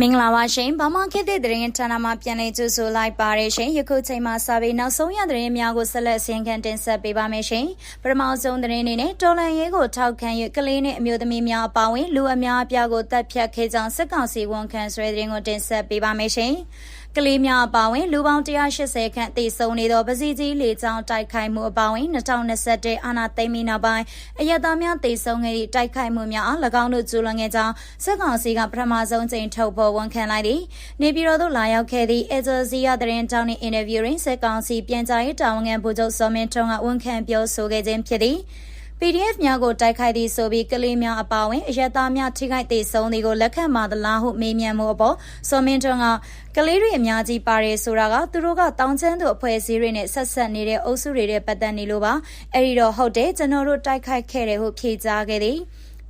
မင်္ဂလာပါရှင်ဗမာခေတ်သစ်သတင်းဌာနမှပြန်လည်ကြိုဆိုလိုက်ပါရရှင်ယခုချိန်မှာစာပေနောက်ဆုံးရသတင်းများကိုဆက်လက်ဆင်ခံတင်ဆက်ပေးပါမယ်ရှင်ပထမဆုံးသတင်းအနေနဲ့တော်လန်ရေးကိုထောက်ခံ၍ကလေးနှင့်အမျိုးသမီးများအပါအဝင်လူအများအပြားကိုတပ်ဖြတ်ခဲ့ကြောင်းစစ်ကောင်စီဝန်ခံဆွဲသတင်းကိုတင်ဆက်ပေးပါမယ်ရှင် ကလေးများအပါအဝင်လူပေါင်း180ခန့်တည်ဆုံနေသောပစီကြီးလေကြောင်းတိုက်ခိုက်မှုအပါအဝင်2021အာဏာသိမ်းပြီးနောက်ပိုင်းအရသားများတည်ဆုံခဲ့သည့်တိုက်ခိုက်မှုများအား၎င်းတို့ကျူးလွန်ခဲ့ကြောင်းစစ်ကောင်စီကပထမဆုံးချိန်ထုတ်ဖော်ဝန်ခံလိုက်သည်နေပြည်တော်သို့လာရောက်ခဲ့သည့်အဂျာဇီယာသတင်းတောင်းနှင့်အင်တာဗျူးတွင်စစ်ကောင်စီပြန်ကြားရေးတာဝန်ခံဗိုလ်ချုပ်စောမင်းထွန်းကဝန်ခံပြောဆိုခဲ့ခြင်းဖြစ်သည် PDF များကိုတိုက်ခိုက်သည့်ဆိုပြီးကလေးများအပါအဝင်အရက်သားများထိခိုက်သေးဆုံးသည်ကိုလက်ခံပါသလားဟုမေးမြန်းမှုအပေါ်စောမင်းထွန်းကကလေးတွေအများကြီးပါတယ်ဆိုတာကသူတို့ကတောင်းချမ်းသူအဖွဲ့အစည်းတွေနဲ့ဆက်ဆက်နေတဲ့အုပ်စုတွေနဲ့ပတ်သက်နေလို့ပါအဲ့ဒီတော့ဟုတ်တယ်ကျွန်တော်တို့တိုက်ခိုက်ခဲ့တယ်ဟုဖြေကြားခဲ့သည်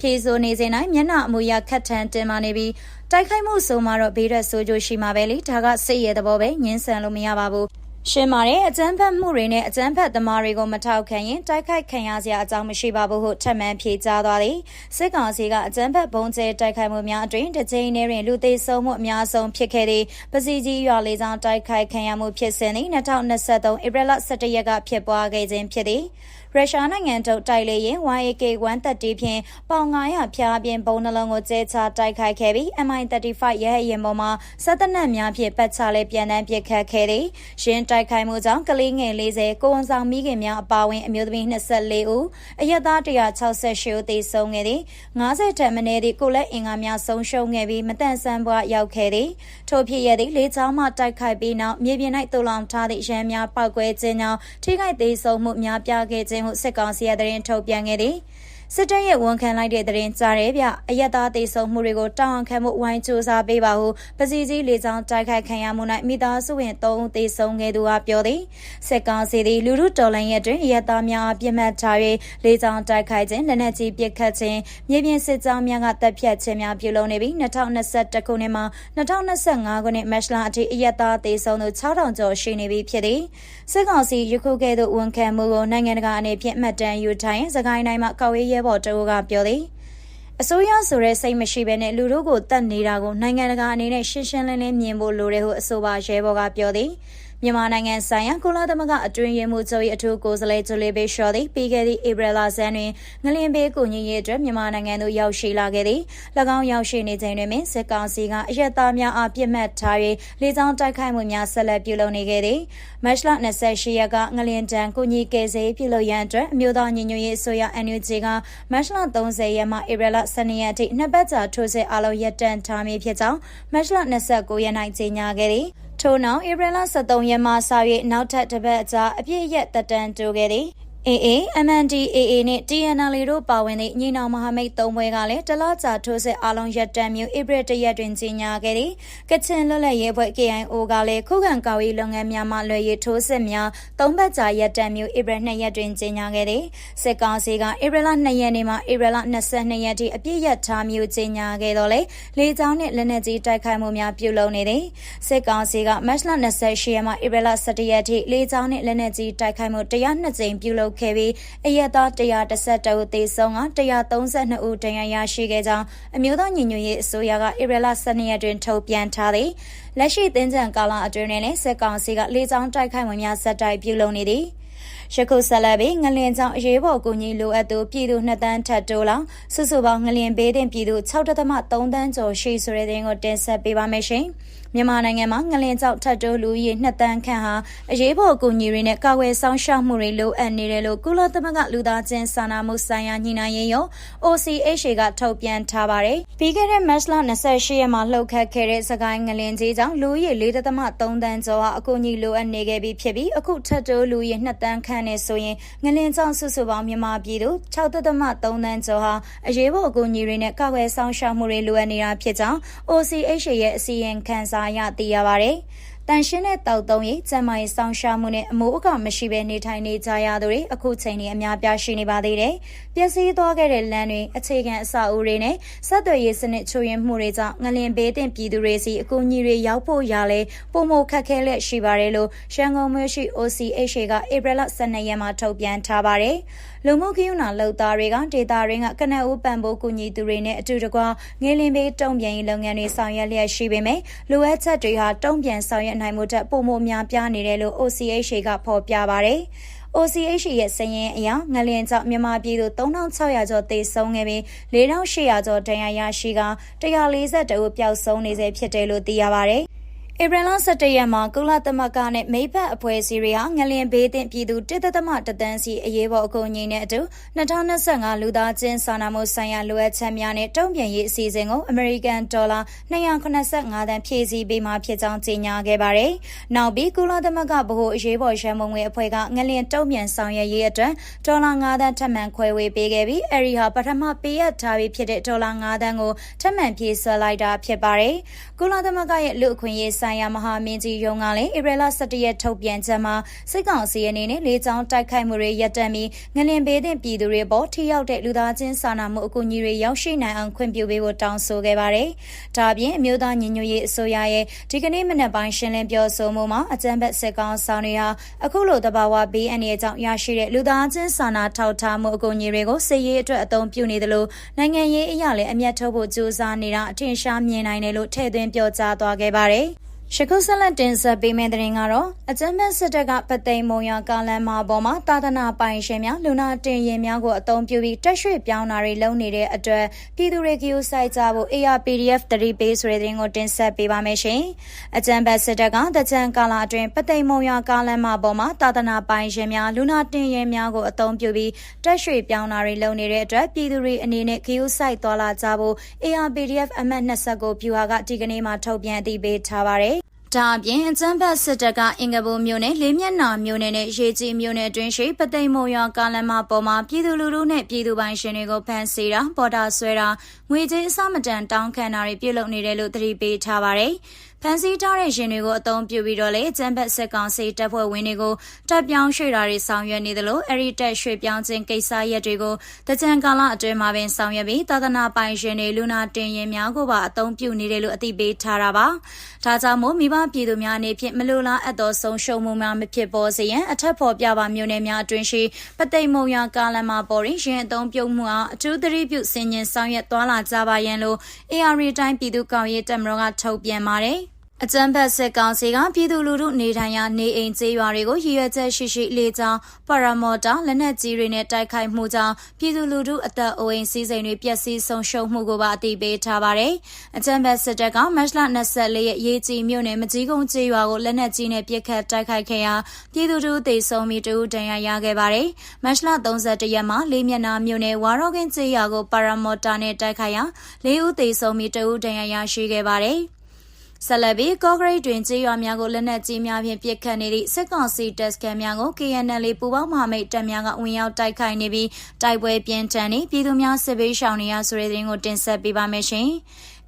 ဖြေဆိုနေစဉ်တိုင်းမျက်နှာအမူအရခက်ထန်တင်မာနေပြီးတိုက်ခိုက်မှုဆိုမှတော့ဘေးရက်ဆိုးကြိုးရှိမှာပဲလေဒါကစိတ်ရတဲ့ဘောပဲငင်းဆန်လို့မရပါဘူး ရှင်းပါတယ်အကြမ်းဖက်မှုတွေနဲ့အကြမ်းဖက်သမားတွေကိုမထောက်ခံရင်တိုက်ခိုက်ခံရစရာအကြောင်းမရှိပါဘူးဟုထပ်မံဖြေကြားသွားသည်စစ်ကောင်စီကအကြမ်းဖက်ဘုံကျဲတိုက်ခိုက်မှုများအတွင်တစ်ကြိမ်နဲ့တွင်လူသေဆုံးမှုအများဆုံးဖြစ်ခဲ့သည့်ပစီကြီးရွာလေးဆောင်တိုက်ခိုက်ခံရမှုဖြစ်စဉ်သည်2023ဧပြီလ17ရက်ကဖြစ်ပွားခဲ့ခြင်းဖြစ်သည် ရုရှားနိုင်ငံထုတ်တိုက်လေယာဉ် YAK-130 ဖြင့်ပေါင်900ဖျားပြင်းပုံနှလုံးကိုကျဲချတိုက်ခိုက်ခဲ့ပြီး MI-35 ရဲဟရင်ပေါ်မှာစက်တနက်များဖြင့်ပတ်ချလဲပြန်တန်းပစ်ခတ်ခဲ့သည်။ရင်းတိုက်ခိုက်မှုကြောင့်ကလေးငယ်40ကိုဝန်ဆောင်မိခင်များအပါအဝင်အမျိုးသမီး24ဦးအရက်သား168ဦးသေဆုံးခဲ့သည်။90ထက်မနည်းသည့်ကိုလက်အင်္ဂါများဆုံးရှုံးခဲ့ပြီးမတန်ဆန်းဘွားရောက်ခဲ့သည်။ထို့ဖြစ်ရသည့်လေကြောင်းမှတိုက်ခိုက်ပြီးနောက်မြေပြင်၌တူလောင်ထားသည့်ရန်များပောက်ကွဲခြင်းကြောင့်ထိခိုက်သေးဆုံးမှုများပြားခဲ့ခြင်းဟုစစ်ကောင်စီရဲ့သတင်းထုတ်ပြန်ခဲ့သည် စစ်တပ်ရဲ့ဝန်ခံလိုက်တဲ့သတင်းကြားတယ်ဗျအယက်သားတေဆုံမှုတွေကိုတောင်းခံမှုဝိုင်းစူးစမ်းပေးပါဟုပစီကြီးလေကြောင်းတိုက်ခိုက်ခံရမှု၌မိသားစုဝင်3ဦးတေဆုံခဲ့သူကပြောသည်စစ်ကောင်စီသည်လူလူတော်လိုင်းရဲ့တွင်အယက်သားများပြစ်မှတ်ထား၍လေကြောင်းတိုက်ခိုက်ခြင်းလက်နက်ကြီးပစ်ခတ်ခြင်းမြေပြင်စစ်ကြောင်းများကတပ်ဖြတ်ခြင်းများပြုလုပ်နေပြီး2021ခုနှစ်မှာ2025ခုနှစ်မတ်လအထိအယက်သားတေဆုံသူ6000ကျော်ရှိနေပြီဖြစ်သည်စစ်ကောင်စီယခုကဲ့သို့ဝန်ခံမှုကိုနိုင်ငံတကာအနေဖြင့်မှတ်တမ်းယူထိုင်စကိုင်းတိုင်းမှာကောက်ရေးရဲဘော်တအုပ်ကပြောသည်အစိုးရဆိုတဲ့စိတ်မရှိဘဲနဲ့လူတို့ကိုတတ်နေတာကိုနိုင်ငံတကာအနေနဲ့ရှင်းရှင်းလင်းလင်းမြင်ဖို့လိုတယ်ဟုအဆိုပါရဲဘော်ကပြောသည် မြန်မာနိုင်ငံဆိုင်ရာကုလသမဂ္ဂအတွင်းရေးမှူးချုပ်၏အထူးကိုယ်စားလှယ်ဂျူလီဘေရှော်သည်ပြီးခဲ့သည့်ဧပြီလဆန်းတွင်ငလင်ဘေးကူညီရေးအတွက်မြန်မာနိုင်ငံသို့ရောက်ရှိလာခဲ့သည်၎င်းရောက်ရှိနေချိန်တွင်စစ်ကောင်စီကအရက်သားများအားပြစ်မှတ်ထား၍လေကြောင်းတိုက်ခိုက်မှုများဆက်လက်ပြုလုပ်နေခဲ့သည်မတ်လ28ရက်ကငလင်တန်ကူညီကယ်ဆယ်ပြုလုပ်ရန်အတွက်အမျိုးသားညီညွတ်ရေးအစိုးရ NUG ကမတ်လ30ရက်မှဧပြီလ12ရက်ထိနှစ်ပတ်ကြာထိုးစစ်အလုံးရပ်တန့်ထားမည်ဖြစ်ကြောင်းမတ်လ29ရက်၌ကြေညာခဲ့သည် ထို့နောက်ဧပြီလ23ရက်မှစ၍နောက်ထပ်တစ်ပတ်အကြာအပြည့်ရက်တက်တန်းတိုးခဲ့သည် AA MNDAA နဲ့ TNL တို့ပါဝင်သည့်ညီနောင်မဟာမိတ်သုံးဘွဲကလည်းတလားကြာထိုးစစ်အလုံးရက်တံမျိုးဧပြီတရက်တွင်ကြီးညာခဲ့သည်ကချင်လွတ်လပ်ရေးဘွဲ KIO ကလည်းခုခံကာဝေးလုပ်ငန်းများမှလွယ်ရထိုးစစ်များသုံးပတ်ကြာရက်တံမျိုးဧပြီ2ရက်တွင်ကြီးညာခဲ့သည်စစ်ကောင်စီကဧပြီလ2ရက်နေ့မှဧပြီလ22ရက်ထိအပြည့်ရက်ထားမျိုးကြီးညာခဲ့တော့လေလေကြောင်းနှင့်လက်နက်ကြီးတိုက်ခိုက်မှုများပြုလုပ်နေသည်စစ်ကောင်စီကမတ်လ28ရက်မှဧပြီလ17ရက်ထိလေကြောင်းနှင့်လက်နက်ကြီးတိုက်ခိုက်မှု102ကြိမ်ပြုလုပ်ခဲ့ပြီးအရက်သား112ဦးသေဆုံးက132ဦးဒဏ်ရာရရှိခဲ့ကြောင်းအမျိုးသားညီညွတ်ရေးအစိုးရကဧပြီလ12ရက်တွင်ထုတ်ပြန်ထားသည်လက်ရှိသင်္ကြန်ကာလအတွင်းတွင်လည်းစစ်ကောင်စီကလေကြောင်းတိုက်ခိုက်မှုများဆက်တိုက်ပြုလုပ်နေသည်ယခုဆက်လက်ပြီးငလင်ကြောင့်အရေးပေါ်ကူညီလိုအပ်သူပြည်သူ2တန်းထပ်တိုးလောင်စုစုပေါင်းငလင်ဘေးတင်ပြည်သူ6.3တန်းကျော်ရှိဆိုတဲ့တဲ့ကိုတင်ဆက်ပေးပါမယ်ရှင်။ မြန်မာနိုင်ငံမှာငလင်ကြောက်ထတ်တိုးလူကြီးနှစ်တန်းခန့်ဟာအရေးပေါ်အကူအညီတွေနဲ့ကာကွယ်ဆောင်ရှောက်မှုတွေလိုအပ်နေတယ်လို့ကုလသမဂ္ဂလူသားချင်းစာနာမှုဆိုင်ရာညှိနှိုင်းရေးရုံး OCHA ကထုတ်ပြန်ထားပါတယ်။ပြီးခဲ့တဲ့မတ်လ28ရက်မှာလှုပ်ခတ်ခဲ့တဲ့စကိုင်းငလင်ကြီးကြောင့်လူကြီး4.3တန်းကျော်ဟာအကူအညီလိုအပ်နေခဲ့ပြီးဖြစ်ပြီးအခုထတ်တိုးလူကြီးနှစ်တန်းခန့်နဲ့ဆိုရင်ငလင်ကြောင့်စုစုပေါင်းမြန်မာပြည်သူ6.3တန်းကျော်ဟာအရေးပေါ်အကူအညီတွေနဲ့ကာကွယ်ဆောင်ရှောက်မှုတွေလိုအပ်နေတာဖြစ်ကြောင်း OCHA ရဲ့အစီရင်ခံစာအရသိရပါတယ်။တန်ရှင်းတဲ့တောက်သုံးရေးကျန်းမာရေးစောင့်ရှောက်မှုနဲ့အမိုးအကာမရှိဘဲနေထိုင်နေကြရသူတွေအခုချိန်นี้အများပြားရှိနေပါသေးတယ်။ပျက်စီးသွားခဲ့တဲ့လမ်းတွေအခြေခံအဆောက်အဦတွေနဲ့ဆက်သွယ်ရေးစနစ်ချိုးယွင်းမှုတွေကြောင့်ငလင်ဘေးတင်ပြည်သူတွေစီအကူအညီတွေရောက်ဖို့ရလဲပုံမခက်ခဲလက်ရှိပါတယ်လို့ရန်ကုန်မြို့ရှိ OCHA ကဧပြီလ12ရက်မှာထုတ်ပြန်ထားပါတယ်။ လူမှုခယူနာလှုပ်သားတွေကဒေတာရင်းကကနအူးပံပိုးကူညီသူတွေနဲ့အတူတကွငေးလင်းပေးတုံ့ပြန်ရေးလုပ်ငန်းတွေဆောင်ရွက်လျက်ရှိပေမဲ့လိုအပ်ချက်တွေဟာတုံ့ပြန်ဆောင်ရွက်နိုင်မှုထက်ပိုမိုများပြားနေတယ်လို့ OCH ကဖော်ပြပါတယ်။ OCH ရဲ့စရင်အရငလျင်ကြောင့်မြန်မာပြည်သူ3600ကျော်သေဆုံးခဲ့ပြီး4800ကျော်ဒဏ်ရာရရှိက142ဦးပျောက်ဆုံးနေဆဲဖြစ်တယ်လို့သိရပါဗျ။ ဧပြီလ17ရက်မှာကုလသမဂ္ဂနဲ့မိဘအဖွဲ့အစည်းတွေဟာငလျင်ဘေးသင့်ပြည်သူတစ်သက်သမတသန်းစီအရေးပေါ်အကူအညီနဲ့အတူ2025လူသားချင်းစာနာမှုဆိုင်ရာလိုအပ်ချက်များနဲ့တုံ့ပြန်ရေးအစီအစဉ်ကိုအမေရိကန်ဒေါ်လာ285သန်းဖြည့်ဆည်းပေးမှာဖြစ်ကြောင်းကြေညာခဲ့ပါတယ်။နောက်ပြီးကုလသမဂ္ဂဗဟိုအရေးပေါ်ရန်ပုံငွေအဖွဲ့ကငလျင်တုံ့ပြန်ဆောင်ရွက်ရေးအတွက်ဒေါ်လာ9သန်းထပ်မံခွဲဝေပေးခဲ့ပြီးအဲဒီဟာပထမပေးအပ်ထားပြီးဖြစ်တဲ့ဒေါ်လာ9သန်းကိုထပ်မံဖြည့်ဆွဲလိုက်တာဖြစ်ပါတယ်။ကုလသမဂ္ဂရဲ့လူအခွင့်အရေးဆိုင်ရာမဟာမင်းကြီးရုံးကလည်းဧပြီလ17ရက်ထုတ်ပြန်ချက်မှာစစ်ကောင်စီအနေနဲ့လေကြောင်းတိုက်ခိုက်မှုတွေရပ်တန့်ပြီးငလင်ဘေးသင့်ပြည်သူတွေပေါ်ထိရောက်တဲ့လူသားချင်းစာနာမှုအကူအညီတွေရောက်ရှိနိုင်အောင်ခွင့်ပြုပေးဖို့တောင်းဆိုခဲ့ပါတယ်။ဒါ့အပြင်အမျိုးသားညီညွတ်ရေးအစိုးရရဲ့ဒီကနေ့မနက်ပိုင်းရှင်းလင်းပြောဆိုမှုမှာအကြံဖက်စစ်ကောင်ဆောင်တွေဟာအခုလိုတဘာဝဘေးအန္တရာယ်ကြောင့်ရရှိတဲ့လူသားချင်းစာနာထောက်ထားမှုအကူအညီတွေကိုစစ်ရေးအတွက်အသုံးပြုနေတယ်လို့နိုင်ငံရေးအရာလည်းအမျက်ထုတ်ဖို့ကြိုးစားနေတာအထင်ရှားမြင်နိုင်တယ်လို့ထည့်သွင်းပြောကြားသွားခဲ့ပါတယ်။ ရှကုဆက်လက်တင်ဆက်ပေးမယ့်တဲ့ရင်ကတော့အကြမ်းဖက်စစ်တပ်ကပသိမ်မုံရကားလမ်းမပေါ်မှာတာသနာပိုင်ရှင်များလူနာတင်ရင်များကိုအုံပြုပြီးတက်ရွှေ့ပြောင်းတာတွေလုပ်နေတဲ့အတွက်ပြည်သူတွေကယူဆိုင်ကြဖို့ ARPDF တရီပေးဆိုတဲ့တဲ့ရင်ကိုတင်ဆက်ပေးပါမယ်ရှင်။အကြမ်းဖက်စစ်တပ်ကတကြံကာလအတွင်းပသိမ်မုံရကားလမ်းမပေါ်မှာတာသနာပိုင်ရှင်များလူနာတင်ရင်များကိုအုံပြုပြီးတက်ရွှေ့ပြောင်းတာတွေလုပ်နေတဲ့အတွက်ပြည်သူတွေအနေနဲ့ကယူဆိုင်သွားလာကြဖို့ ARPDF အမှတ်29ဖြူဟာကဒီကနေ့မှထုတ်ပြန်အသိပေးထားပါတယ် ဒါအပြင်အကြမ်းဖက်စစ်တပ်ကအင်္ဂဘိုမြို့နယ်လေးမျက်နှာမြို့နယ်နဲ့ရေကြီးမြို့နယ်အတွင်းရှိပသိမ်မုံရွာကားလမ်းမပေါ်မှာပြည်သူလူထုနဲ့ပြည်သူပိုင်ရှင်တွေကိုဖမ်းဆီးတာပေါ်တာဆွဲတာငွေကြေးအစမတန်တောင်းခံတာတွေပြုလုပ်နေတယ်လို့သတိပေးထားပါတယ်။ဖမ်းဆီးထားတဲ့ရင်တွေကိုအသုံးပြုပြီးတော့လေကျန်းဖက်စစ်ကောင်စီတပ်ဖွဲ့ဝင်တွေကိုတပ်ပြောင်းရွှေ့တာတွေဆောင်ရွက်နေသလိုအဲ့ဒီတပ်ရွှေ့ပြောင်းခြင်းကိစ္စရက်တွေကိုတကြံကာလအတွင်းမှာပင်ဆောင်ရွက်ပြီးသာသနာပိုင်ရှင်တွေလူနာတင်ရင်များကိုပါအသုံးပြုနေတယ်လို့အသိပေးထားတာပါ။ဒါကြောင့်မို့မိဘပြည်သူများအနေဖြင့်မလိုလားအပ်သောဆုံးရှုံးမှုများမဖြစ်ပေါ်စေရန်အထက်ဖော်ပြပါမျိုးနယ်များအတွင်းရှိပသိမ်မုံရကားလမ်းမှာပေါ်ရင်ရင်အသုံးပြုမှုအားအထူးသတိပြုဆင်ញင်ဆောင်ရွက်သွားလာကြပါရန်လို့ AR တိုင်းပြည်သူ့ကောင်ရေးတပ်မတော်ကထုတ်ပြန်ပါတယ်။ အကြမ်းဖက်စစ်ကောင်စီကပြည်သူလူထုနေထိုင်ရာနေအိမ်ကျေးရွာတွေကိုရည်ရွယ်ချက်ရှိရှိလေကြောင်းပရမော်တာလက်နက်ကြီးတွေနဲ့တိုက်ခိုက်မှုကြောင့်ပြည်သူလူထုအသက်အိုးအိမ်စီးစိမ်တွေပျက်စီးဆုံးရှုံးမှုကိုပါအသိပေးထားပါတယ်။အကြမ်းဖက်စစ်တပ်ကမတ်လ24ရက်ရေးကြီးမြို့နယ်မကြီးကုန်းကျေးရွာကိုလက်နက်ကြီးနဲ့ပစ်ခတ်တိုက်ခိုက်ခဲ့ရာပြည်သူတို့သေဆုံးပြီးတဦးဒဏ်ရာရခဲ့ပါတယ်။မတ်လ31ရက်မှာလေးမျက်နှာမြို့နယ်ဝါရောကင်းကျေးရွာကိုပရမော်တာနဲ့တိုက်ခိုက်ရာလေးဦးသေဆုံးပြီးတဦးဒဏ်ရာရရှိခဲ့ပါတယ်။ ဆက်လက်ပြီးကော့ဂရိတ်တွင်ကြေးရွာများကိုလက်နက်ကြီးများဖြင့်ပစ်ခတ်နေသည့်စစ်ကောင်စီတပ်စခန်းများကို KNL ပူပေါင်းမဟာမိတ်တပ်များကဝင်ရောက်တိုက်ခိုက်နေပြီးတိုက်ပွဲပြင်းထန်နေပြည်သူများစစ်ဘေးရှောင်နေရဆိုတဲ့သတင်းကိုတင်ဆက်ပေးပါမယ်ရှင်။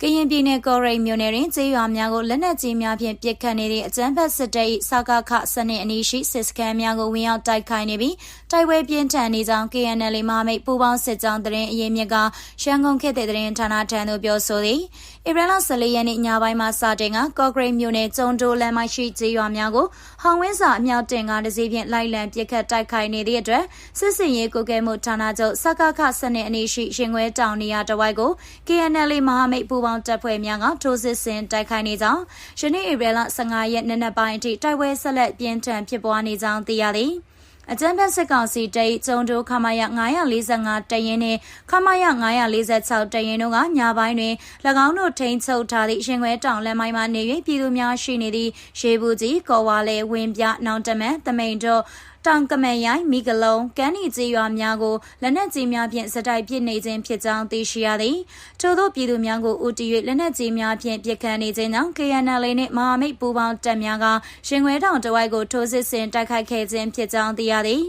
ကရင်ပြည်နယ်ကော်ရိတ်မြို့နယ်တွင်ကျေးရွာများကိုလက်နက်ကြီးများဖြင့်ပစ်ခတ်နေတဲ့အကြမ်းဖက်စစ်တပ်၏စကခစနစ်အနီးရှိစစ်စခန်းများကိုဝင်ရောက်တိုက်ခိုက်နေပြီးတိုက်ပွဲပြင်းထန်နေကြောင်း KNL မဟာမိတ်ပူးပေါင်းစစ်ကြောင်းတရင်အရေးမြစ်ကရန်ကုန်ခေတ်တဲ့တရင်ဌာနထံသို့ပြောဆိုသည်ဧပြီလ14ရက်နေ့ညပိုင်းမှာစတင်ကကော့ဂရိတ်မြို့နယ်ကျုံတိုလမ်းမရှိကျေးရွာများကိုဟောင်ဝင်းစာအမြောက်တင်ကားတစ်စီးဖြင့်လိုက်လံပစ်ခတ်တိုက်ခိုက်နေသည့်အတွက်စစ်စင်ရေးကိုကဲမှုဌာနချုပ်စကခစနစ်အနီးရှိရှင်ခွဲတောင်နေရာတဝိုက်ကို KNL မဟာမိတ်ပူးပေါင်းတပ်ဖွဲ့များကထိုးစစ်ဆင်တိုက်ခိုက်နေကြောင်းယနေ့ဧပြီလ15ရက်နေ့နက်ပိုင်းအထိတိုက်ပွဲဆက်လက်ပြင်းထန်ဖြစ်ပွားနေကြောင်းသိရသည်အကြံဖက်စစ်ကောင်စီတိတ်ကျုံတိုခမရ945တရင်နဲ့ခမရ946တရင်တို့ကညပိုင်းတွင်၎င်းတို့ထိန်းချုပ်ထားသည့်ရှင်ခွဲတောင်လမ်းမိုင်းမှနေ၍ပြည်သူများရှိနေသည့်ရေဘူးကြီးကော်ဝါလေဝင်းပြနောင်တမန်တမိန်တို့ တောင်ကမဲရိုင်းမိကလုံးကန်းနီကြီးရွာများကိုလက်နက်ကြီးများဖြင့်စတိုက်ပစ်နေခြင်းဖြစ်ကြောင်းသိရှိရသည်ထို့သောပြည်သူများကိုဦးတည်၍လက်နက်ကြီးများဖြင့်ပစ်ခတ်နေခြင်းကြောင့် KNL နှင့်မဟာမိတ်ပူးပေါင်းတပ်များကရှင်ခွဲတောင်တဝိုက်ကိုထိုးစစ်ဆင်တိုက်ခိုက်ခဲ့ခြင်းဖြစ်ကြောင်းသိရသည်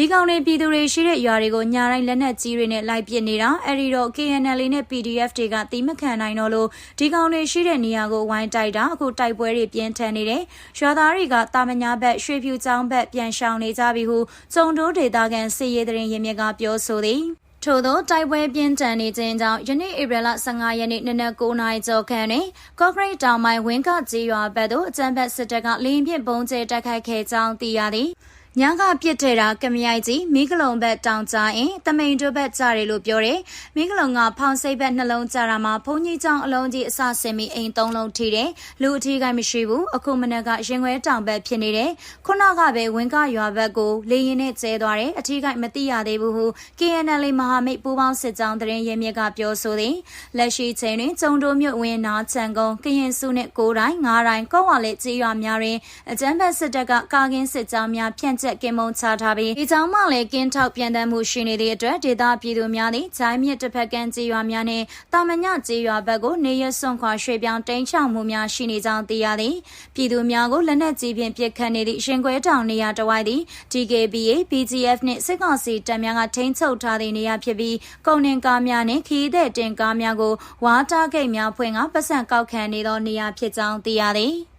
ဒီကောင်တွေပြည်သူတွေရှိတဲ့ရွာတွေကိုညာတိုင်းလက်နက်ကြီးတွေနဲ့လိုက်ပစ်နေတာအဲဒီတော့ KNL နဲ့ PDF တွေကတိမခံနိုင်တော့လို့ဒီကောင်တွေရှိတဲ့နေရာကိုဝိုင်းတိုက်တာအခုတိုက်ပွဲတွေပြင်းထန်နေတယ်ရွာသားတွေကတာမညာဘက်ရွှေဖြူချောင်းဘက်ပြန်ရှောင်နေကြပြီဟုစုံတိုးဒေတာကန်စစ်ရေးတရင်ရင်မြစ်ကပြောဆိုသည်ထို့သောတိုက်ပွဲပြင်းထန်နေခြင်းကြောင့်ယနေ့ဧပြီလ15ရက်နေ့နနက်9:00နာရီကျော်ခန့်တွင်ကော့ဂရိတ်တောင်ပိုင်းဝင်းကကြီးရွာဘက်သို့အကြမ်းဖက်စစ်တပ်ကလေရင်ဖြင့်ပုံကျဲတိုက်ခိုက်ခဲ့ကြောင်းသိရသည် ညညကပြစ်ထဲတာကမရိုက်ကြီးမိကလုံဘက်တောင်ကြရင်တမိန်တို့ဘက်ကြတယ်လို့ပြောတယ်မိကလုံကဖောင်စိတ်ဘက်နှလုံးကြတာမှာဘုံကြီးချောင်းအလုံးကြီးအစဆင်ပြီးအိမ်သုံးလုံးထိတယ်လူအထီးကမရှိဘူးအခုမနက်ကရင်ခွဲတောင်ဘက်ဖြစ်နေတယ်ခုနကပဲဝင်းကရွာဘက်ကိုလေရင်နဲ့ကျဲသွားတယ်အထီးကမသိရသေးဘူးဟု KNL မဟာမိတ်ပူးပေါင်းစစ်ကြောင်းတရင်ရဲမြစ်ကပြောဆိုသည်လက်ရှိချိန်တွင်ကျုံတို့မြို့ဝင်းနာချန်ကုန်ကရင်စုနှင့်ကိုတိုင်းငါးတိုင်းကောက်ဝါလက်ကြေးရွာများတွင်အကြမ်းဖက်စစ်တပ်ကကာကင်းစစ်ကြောင်းများဖြန့်ကျက်ကင်မုံချထားပြီးဒီကြောင့်မှလည်းကင်းထောက်ပြန်တမ်းမှုရှိနေသည့်အတွက်ဒေသပြည်သူများသည်ဂျိုင်းမြစ်တစ်ဖက်ကမ်းကြေးရွာများနှင့်တာမညကြေးရွာဘက်ကိုနေရစွန့်ခွာရွှေ့ပြောင်းတိမ်းချောင်မှုများရှိနေကြောင်းသိရသည်ပြည်သူများကိုလက်နက်ကြီးဖြင့်ပစ်ခတ်နေသည့်ရှင်ခွဲတောင်နေရာတစ်ဝိုက်သည် DKBA BGF နှင့်စစ်ကောင်စီတပ်များကထိန်းချုပ်ထားသည့်နေရာဖြစ်ပြီးကုန်နှင်ကားများနှင့်ခီးတဲ့တင်ကားများကိုဝါတာဂိတ်များဖွင့်ကပတ်စံကောက်ခံနေသောနေရာဖြစ်ကြောင်းသိရသည်